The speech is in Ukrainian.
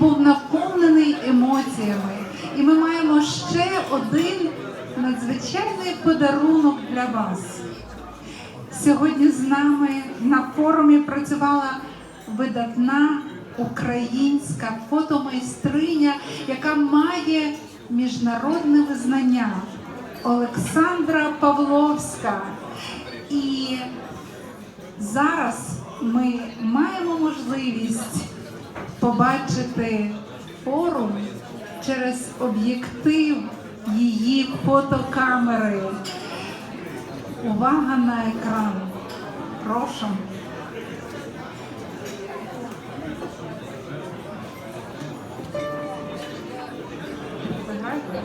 був наповнений емоціями, і ми маємо ще один надзвичайний подарунок для вас. Сьогодні з нами на форумі працювала видатна українська фотомайстриня, яка має міжнародне визнання Олександра Павловська. І зараз ми маємо можливість побачити форум через об'єктив її фотокамери. Увага на екран. Прошу. Заграйте.